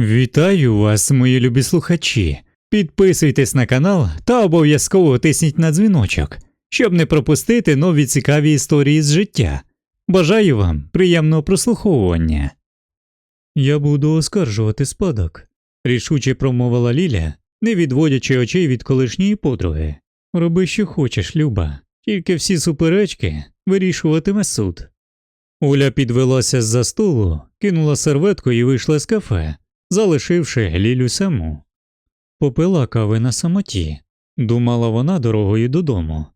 Вітаю вас, мої любі слухачі. Підписуйтесь на канал та обов'язково тисніть на дзвіночок, щоб не пропустити нові цікаві історії з життя. Бажаю вам приємного прослуховування. Я буду оскаржувати спадок, рішуче промовила Ліля, не відводячи очей від колишньої подруги. Роби, що хочеш, Люба, тільки всі суперечки вирішуватиме суд. Оля підвелася з-за столу, кинула серветку і вийшла з кафе, залишивши Лілю саму. Попила кави на самоті, думала вона дорогою додому.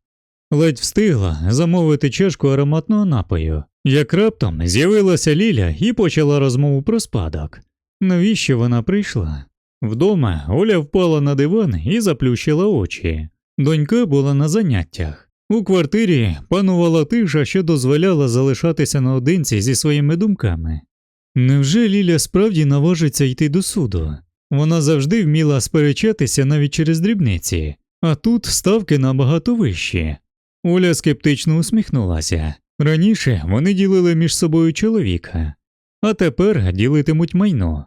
Ледь встигла замовити чашку ароматного напою, як раптом з'явилася Ліля і почала розмову про спадок. Навіщо вона прийшла? Вдома Оля впала на диван і заплющила очі. Донька була на заняттях. У квартирі панувала тиша, що дозволяла залишатися наодинці зі своїми думками. Невже Ліля справді наважиться йти до суду? Вона завжди вміла сперечатися навіть через дрібниці, а тут ставки набагато вищі. Оля скептично усміхнулася. Раніше вони ділили між собою чоловіка, а тепер ділитимуть майно.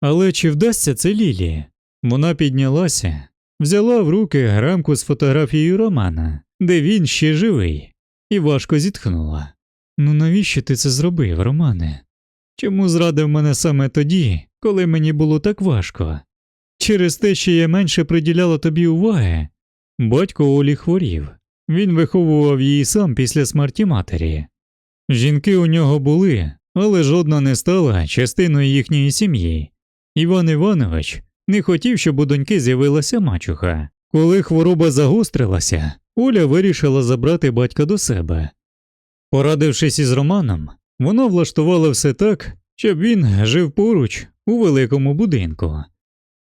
Але чи вдасться це Лілі? Вона піднялася, взяла в руки рамку з фотографією Романа, де він ще живий, і важко зітхнула. Ну навіщо ти це зробив, Романе? Чому зрадив мене саме тоді, коли мені було так важко? Через те, що я менше приділяла тобі уваги. Батько Олі хворів, він виховував її сам після смерті матері. Жінки у нього були, але жодна не стала частиною їхньої сім'ї. Іван Іванович не хотів, щоб у доньки з'явилася мачуха. Коли хвороба загострилася, Оля вирішила забрати батька до себе. Порадившись із Романом, вона влаштувала все так, щоб він жив поруч у великому будинку,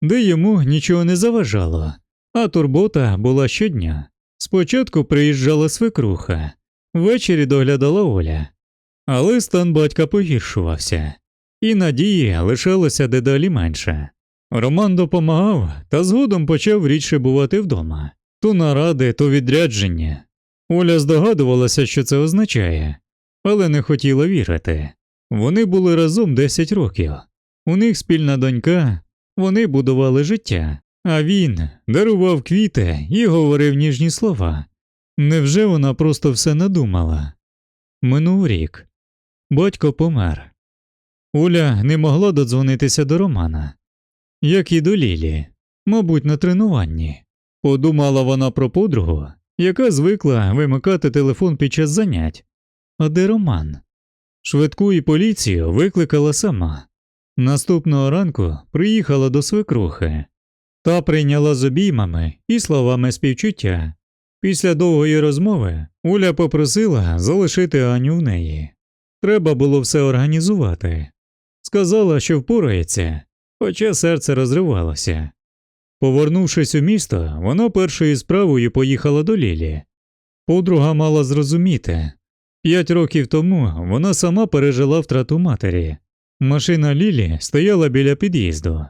де йому нічого не заважало, а турбота була щодня. Спочатку приїжджала свекруха, ввечері доглядала Оля, але стан батька погіршувався, і надії лишалося дедалі менше. Роман допомагав та згодом почав рідше бувати вдома то наради, то відрядження. Оля здогадувалася, що це означає, але не хотіла вірити. Вони були разом 10 років, у них спільна донька, вони будували життя, а він дарував квіти і говорив ніжні слова. Невже вона просто все надумала? Минув рік. Батько помер. Оля не могла додзвонитися до Романа, як і до Лілі, мабуть, на тренуванні. Подумала вона про подругу, яка звикла вимикати телефон під час занять. А де Роман? Швидку і поліцію викликала сама. Наступного ранку приїхала до свекрухи та прийняла з обіймами і словами співчуття. Після довгої розмови Уля попросила залишити Аню в неї. Треба було все організувати. Сказала, що впорається, хоча серце розривалося. Повернувшись у місто, вона першою справою поїхала до Лілі. Подруга мала зрозуміти п'ять років тому вона сама пережила втрату матері. Машина Лілі стояла біля під'їзду.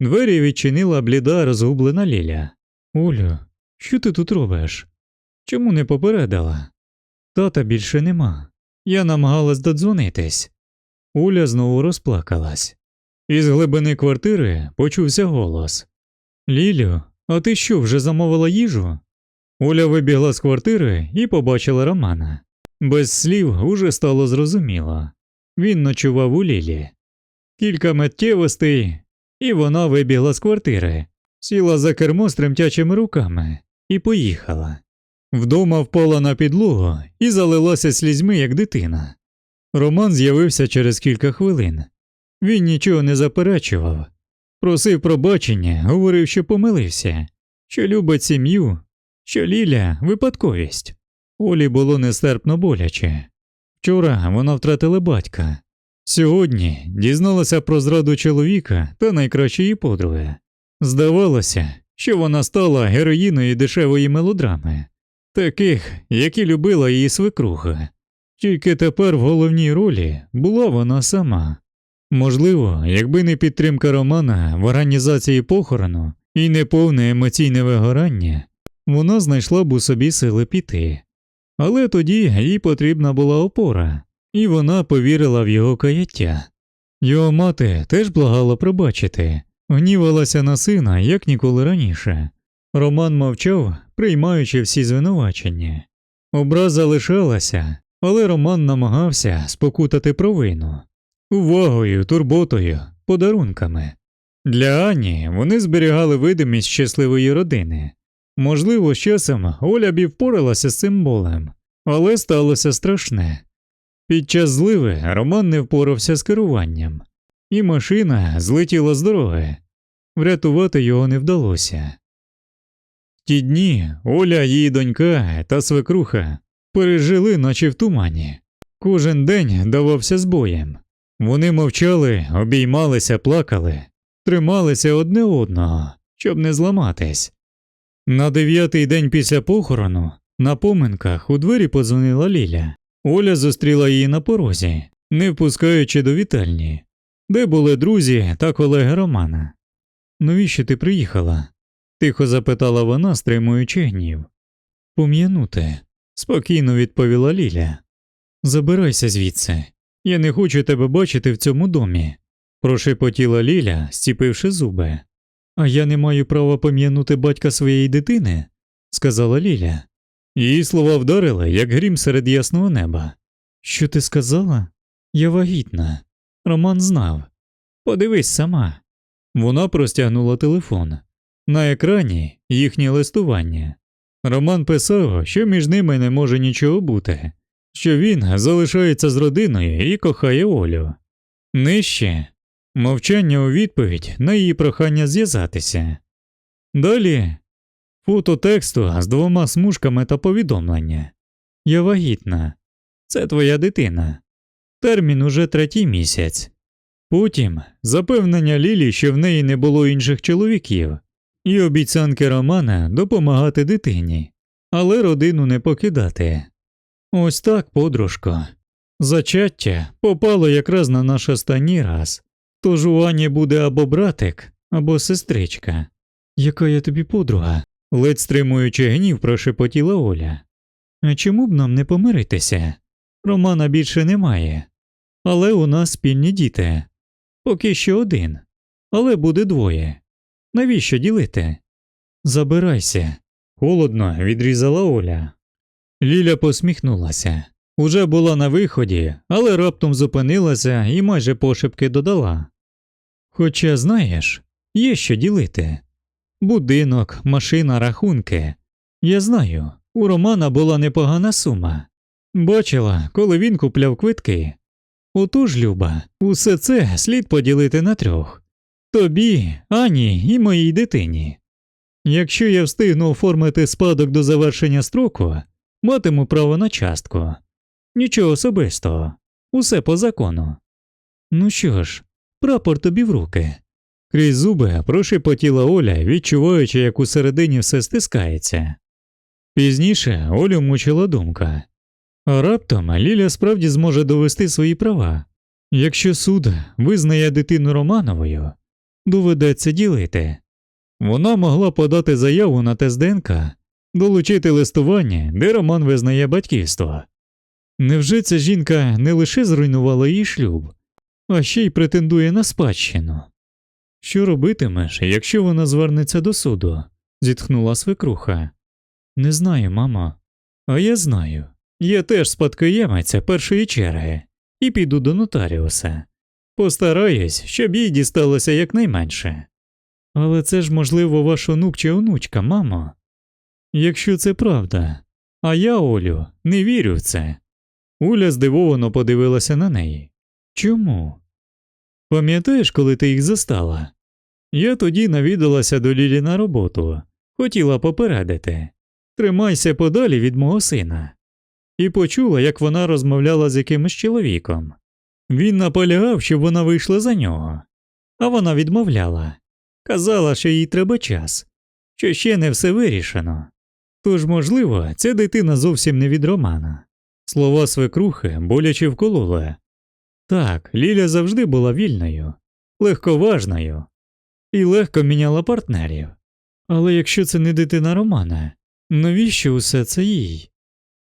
Двері відчинила бліда, розгублена Ліля. Олю, що ти тут робиш? Чому не попередила? Тата більше нема. Я намагалась додзвонитись. Оля знову розплакалась. Із глибини квартири почувся голос. Лілю, а ти що, вже замовила їжу? Оля вибігла з квартири і побачила Романа. Без слів уже стало зрозуміло. Він ночував у Лілі. Кілька миттєвостей, і вона вибігла з квартири, сіла за кермо з тремтячими руками і поїхала. Вдома впала на підлогу і залилася слізьми, як дитина. Роман з'явився через кілька хвилин. Він нічого не заперечував, просив пробачення, говорив, що помилився, що любить сім'ю, що Ліля випадковість. Олі було нестерпно боляче. Вчора вона втратила батька. Сьогодні дізналася про зраду чоловіка та найкращої подруги. Здавалося, що вона стала героїною дешевої мелодрами, таких, які любила її свекруха. Тільки тепер в головній ролі була вона сама. Можливо, якби не підтримка Романа в організації похорону і не повне емоційне вигорання, вона знайшла б у собі сили піти. Але тоді їй потрібна була опора, і вона повірила в його каяття. Його мати теж благала пробачити, гнівалася на сина, як ніколи раніше. Роман мовчав, приймаючи всі звинувачення. Образа лишалася, але Роман намагався спокутати провину увагою, турботою, подарунками. Для Ані вони зберігали видимість щасливої родини. Можливо, з часом Оля б і впоралася з цим болем, але сталося страшне. Під час зливи Роман не впорався з керуванням, і машина злетіла з дороги. Врятувати його не вдалося. Ті дні Оля, її донька та свекруха пережили, наче в тумані. Кожен день давався збоєм. Вони мовчали, обіймалися, плакали, трималися одне одного, щоб не зламатись. На дев'ятий день після похорону на поминках у двері подзвонила Ліля. Оля зустріла її на порозі, не впускаючи до вітальні, де були друзі та колеги Романа. Навіщо ти приїхала? тихо запитала вона, стримуючи гнів. Пом'янути, спокійно відповіла Ліля. Забирайся звідси. Я не хочу тебе бачити в цьому домі, прошепотіла Ліля, стіпивши зуби. А я не маю права пом'янути батька своєї дитини, сказала Ліля. Її слова вдарили, як грім серед ясного неба. Що ти сказала? Я вагітна. Роман знав. Подивись сама. Вона простягнула телефон. На екрані їхнє листування. Роман писав, що між ними не може нічого бути, що він залишається з родиною і кохає Олю. Нижче мовчання у відповідь на її прохання зв'язатися. Далі фото тексту з двома смужками та повідомлення. Я вагітна. Це твоя дитина. Термін уже третій місяць. Потім запевнення Лілі, що в неї не було інших чоловіків, і обіцянки Романа допомагати дитині, але родину не покидати. Ось так, подружко. Зачаття попало якраз на наш останній раз. Тож у Ані буде або братик, або сестричка. Яка я тобі подруга? ледь стримуючи гнів, прошепотіла Оля. А чому б нам не помиритися? Романа більше немає. Але у нас спільні діти. Поки що один, але буде двоє. Навіщо ділити? Забирайся, холодно відрізала Оля. Ліля посміхнулася. Уже була на виході, але раптом зупинилася і майже пошепки додала. Хоча, знаєш, є що ділити. Будинок, машина, рахунки. Я знаю, у Романа була непогана сума. Бачила, коли він купляв квитки. Отож, Люба, усе це слід поділити на трьох тобі, Ані і моїй дитині. Якщо я встигну оформити спадок до завершення строку, матиму право на частку. Нічого особистого, усе по закону. Ну що ж, прапор тобі в руки. Крізь зуби прошепотіла Оля, відчуваючи, як усередині все стискається. Пізніше Олю мучила думка. А раптом Ліля справді зможе довести свої права. Якщо суд визнає дитину Романовою, доведеться ділити. Вона могла подати заяву на тест ДНК, долучити листування, де Роман визнає батьківство. Невже ця жінка не лише зруйнувала її шлюб, а ще й претендує на спадщину? Що робитимеш, якщо вона звернеться до суду? зітхнула свекруха. Не знаю, мамо. А я знаю. Я теж спадкоємиця першої черги і піду до нотаріуса. Постараюсь, щоб їй дісталося якнайменше. Але це ж, можливо, ваш онук чи онучка, мамо. Якщо це правда, а я, Олю, не вірю в це. Уля здивовано подивилася на неї. Чому? Пам'ятаєш, коли ти їх застала? Я тоді навідалася до Лілі на роботу, хотіла попередити тримайся подалі від мого сина, і почула, як вона розмовляла з якимось чоловіком. Він наполягав, щоб вона вийшла за нього, а вона відмовляла, казала, що їй треба час, що ще не все вирішено. Тож, можливо, ця дитина зовсім не від Романа. Слова свекрухи боляче вкололи. Так, Ліля завжди була вільною, легковажною і легко міняла партнерів. Але якщо це не дитина Романа, навіщо усе це їй?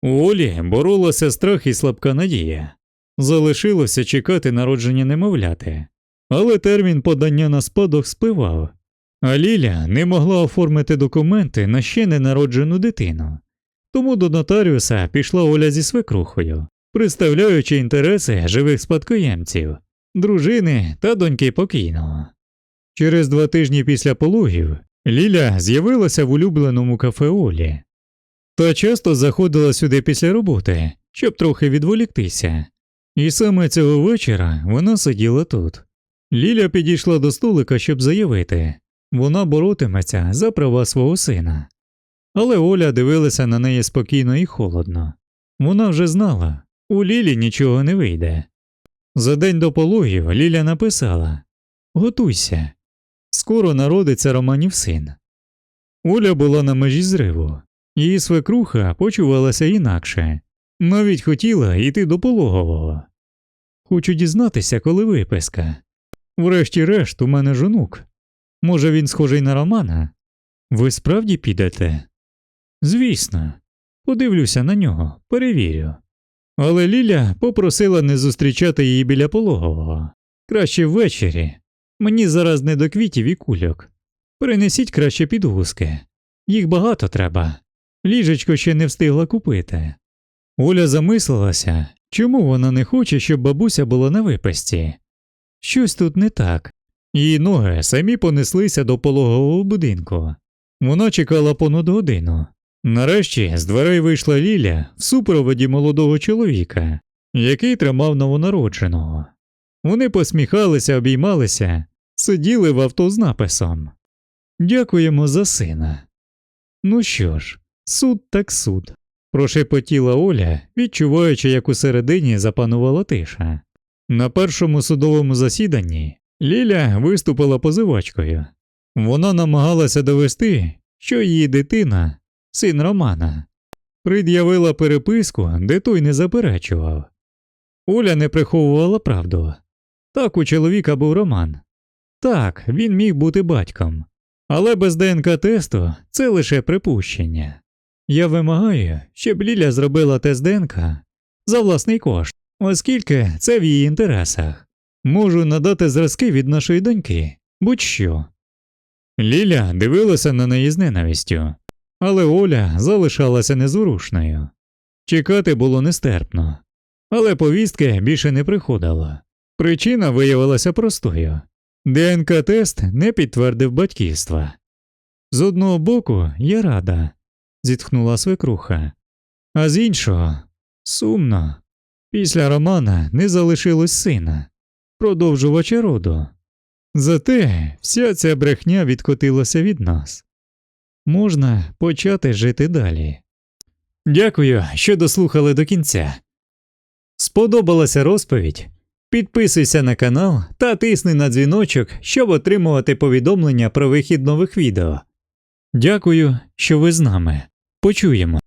У Олі боролася страх і слабка надія. Залишилося чекати народження немовляти, але термін подання на спадок спливав, а Ліля не могла оформити документи на ще ненароджену дитину. Тому до нотаріуса пішла Оля зі свекрухою, представляючи інтереси живих спадкоємців, дружини та доньки покійного. Через два тижні після пологів Ліля з'явилася в улюбленому кафе Олі та часто заходила сюди після роботи, щоб трохи відволіктися. І саме цього вечора вона сиділа тут. Ліля підійшла до столика, щоб заявити вона боротиметься за права свого сина. Але Оля дивилася на неї спокійно і холодно. Вона вже знала, у Лілі нічого не вийде. За день до пологів Ліля написала Готуйся, скоро народиться Романів син. Оля була на межі зриву, її свекруха почувалася інакше, навіть хотіла йти до пологового. Хочу дізнатися, коли виписка. Врешті-решт, у мене жонук. Може, він схожий на Романа? Ви справді підете? Звісно, подивлюся на нього, перевірю. Але Ліля попросила не зустрічати її біля пологового. Краще ввечері. Мені зараз не до квітів і кульок. Принесіть краще підгузки. Їх багато треба. Ліжечко ще не встигла купити. Оля замислилася, чому вона не хоче, щоб бабуся була на випасті. Щось тут не так. Її ноги самі понеслися до пологового будинку. Вона чекала понад годину. Нарешті з дверей вийшла Ліля в супроводі молодого чоловіка, який тримав новонародженого. Вони посміхалися, обіймалися, сиділи в авто з написом Дякуємо за сина. Ну що ж, суд так суд, прошепотіла Оля, відчуваючи, як усередині запанувала тиша. На першому судовому засіданні Ліля виступила позивачкою. Вона намагалася довести, що її дитина син Романа, пред'явила переписку, де той не заперечував. Оля не приховувала правду. Так у чоловіка був Роман. Так, він міг бути батьком, але без ДНК тесту це лише припущення. Я вимагаю, щоб Ліля зробила тест ДНК за власний кошт, оскільки це в її інтересах. Можу надати зразки від нашої доньки, будь-що. Ліля дивилася на неї з ненавистю, але Оля залишалася незворушною. Чекати було нестерпно, але повістки більше не приходило. Причина виявилася простою ДНК тест не підтвердив батьківства. З одного боку, я рада, зітхнула свекруха, а з іншого сумно. Після Романа не залишилось сина, продовжувача роду. Зате вся ця брехня відкотилася від нас. Можна почати жити далі. Дякую, що дослухали до кінця. Сподобалася розповідь? Підписуйся на канал та тисни на дзвіночок, щоб отримувати повідомлення про вихід нових відео. Дякую, що ви з нами. Почуємо.